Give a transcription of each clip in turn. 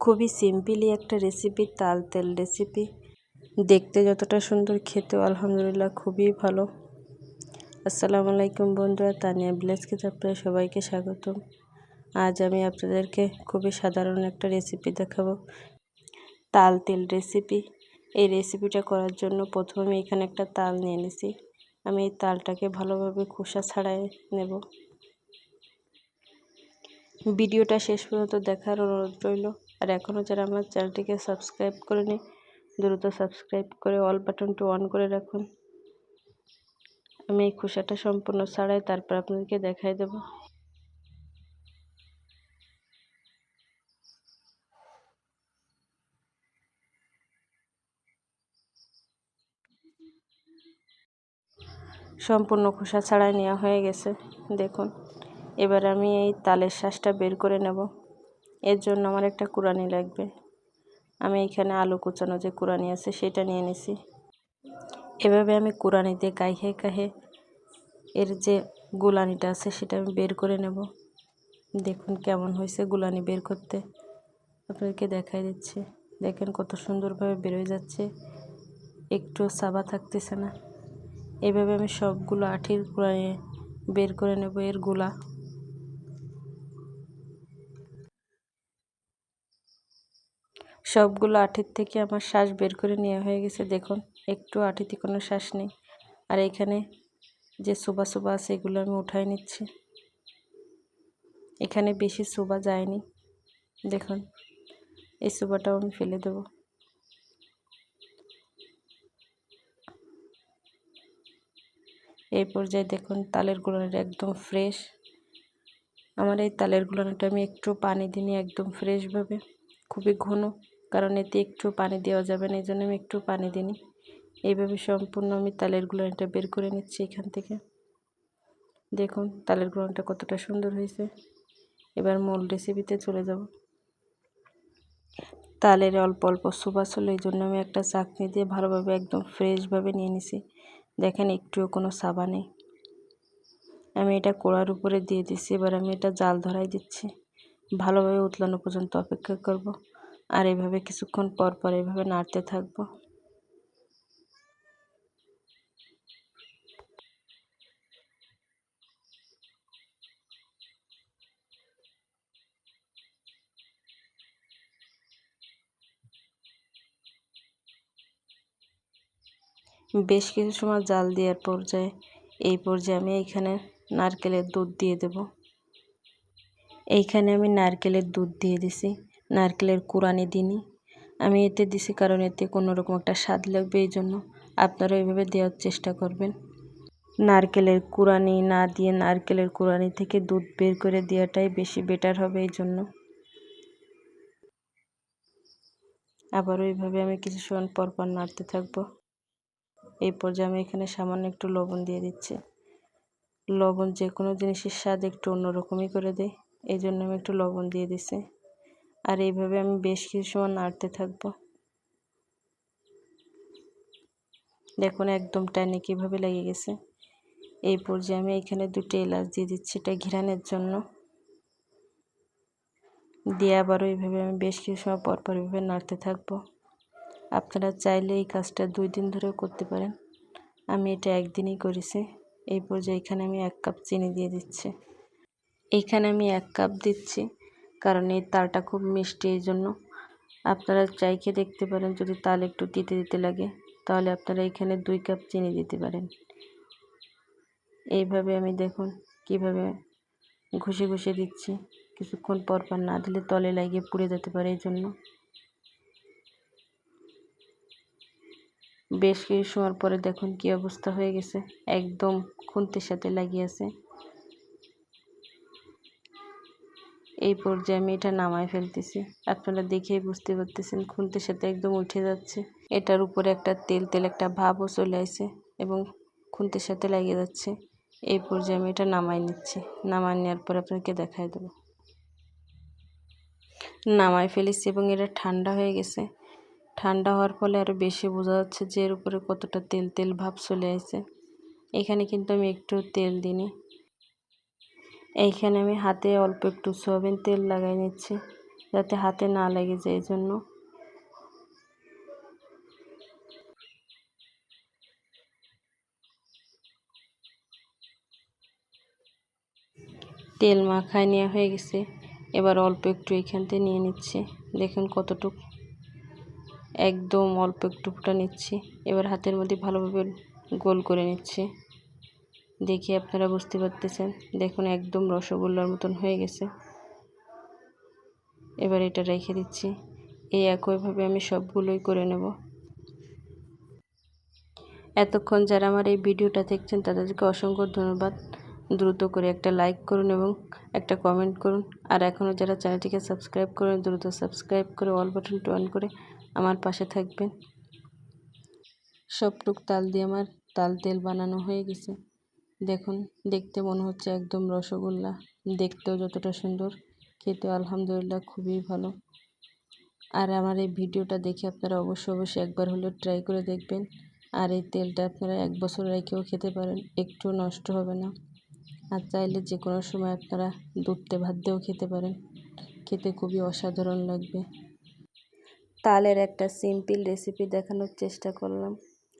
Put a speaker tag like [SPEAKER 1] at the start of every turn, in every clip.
[SPEAKER 1] খুবই সিম্পলি একটা রেসিপি তাল তেল রেসিপি দেখতে যতটা সুন্দর, খেতেও আলহামদুলিল্লাহ খুবই ভালো। আসসালামু আলাইকুম বন্ধুরা, তানিয়া ব্লেসকে আপনারা সবাইকে স্বাগতম। আজ আমি আপনাদেরকে খুবই সাধারণ একটা রেসিপি দেখাবো। তাল তেল রেসিপি এই রেসিপিটা করার জন্য প্রথমে আমি এখানে একটা তাল নিয়ে নিছি। আমি এই তালটাকে ভালোভাবে খোসা ছাড়াই নেব। ভিডিওটা শেষ পর্যন্ত দেখার অনুরোধ রইল। আর এখনও যারা আমার চ্যানেলটিকে সাবস্ক্রাইব করেনি, দ্রুত সাবস্ক্রাইব করে অল বাটনটি অন করে রাখুন। আমি এই খোসাটা সম্পূর্ণ ছাড়াই তারপর আপনাদেরকে দেখাই দেব। সম্পূর্ণ খোসা ছাড়াই নেওয়া হয়ে গেছে। দেখুন, এবার আমি এই তালের শ্বাসটা বের করে নেব। এর জন্য আমার একটা কুরানি লাগবে। আমি এখানে আলু কুচানো যে কুরানি আছে সেটা নিয়ে নিছি। এভাবে আমি কুরানিতে গায়ে গায়ে এর যে গুলানিটা আছে সেটা আমি বের করে নেব। দেখুন কেমন হয়েছে গুলানি বের করতে। আপনাদেরকে দেখাই দিচ্ছি। দেখেন কত সুন্দরভাবে বেরোয় যাচ্ছে। একটু সাবা থাকতেছে না। এভাবে আমি সবগুলো আঠির বের করে নেব এরগুলা। সবগুলো আঠির থেকে আমার শ্বাস বের করে নেওয়া হয়ে গেছে। দেখুন, একটু আঠিতে কোনো শ্বাস নেই। আর এখানে যে সুবা সুবা আছে, এগুলো আমি উঠাই নিচ্ছি। এখানে বেশি সুবা যায়নি। দেখুন, এই সুবাটাও আমি ফেলে দেব। এই পর্যায়ে দেখুন, তালের গুঁড়াটা একদম ফ্রেশ আমার এই তালের গুঁড়ানোটা আমি একটু পানি দিই একদম ফ্রেশভাবে খুবই ঘন। কারণ এতে একটু পানি দেওয়া যাবে না এই জন্য আমি একটু পানি দিই এইভাবে সম্পূর্ণ আমি তালের গুঁড়াটা বের করে নিচ্ছি এখান থেকে। দেখুন, তালের গুঁড়াটা কতটা সুন্দর হয়েছে। এবার মূল রেসিপিতে চলে যাব। তালের অল্প অল্প সুবাস হলো এই জন্য আমি একটা চাকনি দিয়ে ভালোভাবে একদম ফ্রেশভাবে নিয়ে নিছি। দেখেন, একটুও কোনো সাবা নেই। আমি এটা কোড়ার উপরে দিয়ে দিচ্ছি এবার আমি এটা জাল ধরাই দিচ্ছি। ভালোভাবে উতলানো পর্যন্ত অপেক্ষা করব। আর এভাবে কিছুক্ষণ পর পর এভাবে নাড়তে থাকব। বেশ কিছু সময় জাল দেওয়ার পর্যায়ে, এই পর্যায়ে আমি এইখানে নারকেলের দুধ দিয়ে দেব। এইখানে আমি নারকেলের দুধ দিয়ে দিছি। নারকেলের কুরানি দিনই আমি এতে দিছি কারণ এতে কোনো রকম একটা স্বাদ লাগবে এই জন্য আপনারা এইভাবে দেওয়ার চেষ্টা করবেন। নারকেলের কুরানি না দিয়ে নারকেলের কুরানি থেকে দুধ বের করে দেওয়াটাই বেশি বেটার হবে এই জন্য আবারও এইভাবে আমি কিছু সময় পর পর নাড়তে থাকব। এই পর্যায়ে আমি এখানে সামান্য একটু লবণ দিয়ে দিচ্ছি। লবণ যে কোনো জিনিসের স্বাদ একটু অন্যরকমই করে দেয়। এই জন্য আমি একটু লবণ দিয়ে দিছি। আর এইভাবে আমি বেশ কিছু সময় নাড়তে থাকব। দেখুন একদম টাইনে কীভাবে লেগে গেছে। এই পর্যায়ে আমি এখানে দুটো এলাচ দিয়ে দিচ্ছি, এটা ঘিরানোর জন্য। দিয়ে আবারও এইভাবে আমি বেশ কিছু সময় পরপর পর এইভাবে নাড়তে থাকব। আপনারা চাইলে এই কাজটা দুই দিন ধরেও করতে পারেন। আমি এটা একদিনই করেছি। এই পর্যায়ে এখানে আমি এক কাপ চিনি দিয়ে দিচ্ছি। এইখানে আমি এক কাপ দিচ্ছি। কারণ এই তালটা খুব মিষ্টি এই জন্য। আপনারা চাইকে দেখতে পারেন, যদি তাল একটু দিতে দিতে লাগে, তাহলে আপনারা এখানে দুই কাপ চিনি দিতে পারেন। এইভাবে আমি দেখুন কীভাবে ঘষে ঘষে দিচ্ছি। কিছুক্ষণ পর পর না দিলে তলে লাগিয়ে পুড়ে যেতে পারে এই জন্য। বেশ কিছু সময় পরে দেখুন কি অবস্থা হয়ে গেছে। একদম খুন্তির সাথে লাগিয়েছে এই পর্যায়ে আমি এটা নামায় ফেলতেছি। আপনারা দেখেই বুঝতে পারতেছেন, খুন্তির সাথে একদম উঠে যাচ্ছে। এটার উপরে একটা তেল তেল একটা ভাবও চলে আসে এবং খুন্তির সাথে লাগিয়ে যাচ্ছে। এই পর্যায়ে আমি এটা নামাই নিচ্ছি। নামাই নেওয়ার পর আপনাকে দেখাই দেবো। নামাই ফেলেছি এবং এটা ঠান্ডা হয়ে গেছে। ঠান্ডা হওয়ার ফলে আরও বেশি বোঝা যাচ্ছে যে এর উপরে কতটা তেল তেল ভাব চলে আসে। এখানে কিন্তু আমি একটু তেল দিইনি। এইখানে আমি হাতে অল্প একটু সয়াবিন তেল লাগাই নিচ্ছি, যাতে হাতে না লেগে যায় এই জন্য তেল মাখায় নেওয়া হয়ে গেছে, এবার অল্প একটু এখান থেকে নিয়ে নিচ্ছি। দেখুন কতটুক, একদম অল্প একটু ফুটা নিচ্ছি। এবার হাতের মধ্যে ভালোভাবে গোল করে নিচ্ছি। দেখে আপনারা বুঝতে পারতেছেন। দেখুন, একদম রসগোল্লার মতন হয়ে গেছে। এবার এটা রেখে দিচ্ছি। এই একইভাবে আমি সবগুলোই করে নেব। এতক্ষণ যারা আমার এই ভিডিওটা দেখছেন, তাদেরকে অসংখ্য ধন্যবাদ। দ্রুত করে একটা লাইক করুন এবং একটা কমেন্ট করুন। আর এখনও যারা চ্যানেলটিকে সাবস্ক্রাইব করেন, দ্রুত সাবস্ক্রাইব করে অল বাটনটি অন করে আমার পাশে থাকবেন। সবটুক তাল দিয়ে আমার তাল তেল বানানো হয়ে গেছে। দেখুন, দেখতে মনে হচ্ছে একদম রসগোল্লা। দেখতেও যতটা সুন্দর খেতে আলহামদুলিল্লাহ খুবই ভালো। আর আমার এই ভিডিওটা দেখে আপনারা অবশ্যই অবশ্যই একবার হলেও ট্রাই করে দেখবেন। আর এই তেলটা আপনারা এক বছর রেখেও খেতে পারেন, একটু নষ্ট হবে না। আর চাইলে যে কোনো সময় আপনারা দুধতে ভাত দিয়েও খেতে পারেন। খেতে খুবই অসাধারণ লাগবে। তালের একটা সিম্পল রেসিপি দেখানোর চেষ্টা করলাম।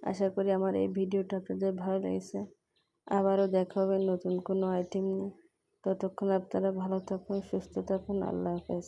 [SPEAKER 1] আশা করি আমার এই ভিডিওটা আপনাদের ভালো লেগেছে। আবারও দেখা হবে নতুন কোনো আইটেম নিয়ে। ততক্ষণ আপনারা ভালো থাকুন, সুস্থ থাকুন। আল্লাহ হাফেজ।